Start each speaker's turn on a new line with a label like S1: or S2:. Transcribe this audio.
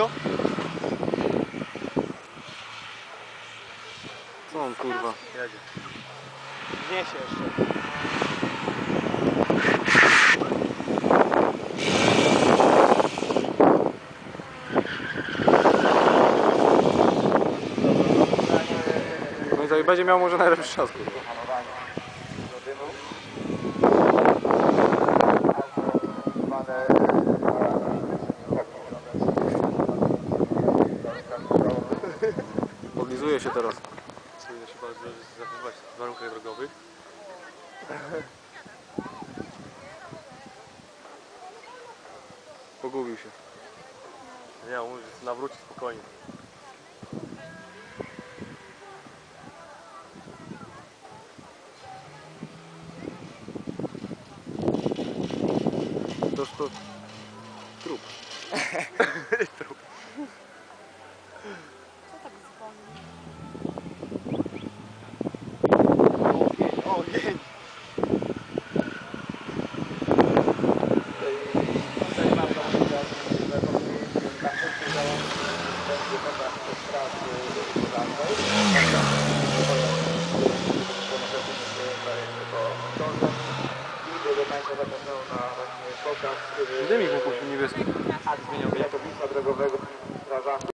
S1: Cio?
S2: Co on kurwa?
S1: Jedzie. Wniesie jeszcze.
S2: No i będzie miał może najlepszy czas kurwa. Podlizuje się teraz.
S1: Powinno się bardzo zachowywać w warunkach drogowych.
S2: Pogubił się.
S1: Nie, on mówi, że nawróci spokojnie.
S2: Toż to trup.
S3: Co tak zwolni?
S1: O, dzień!
S2: Dymik wokół niebieski.
S4: Zmieniał jako.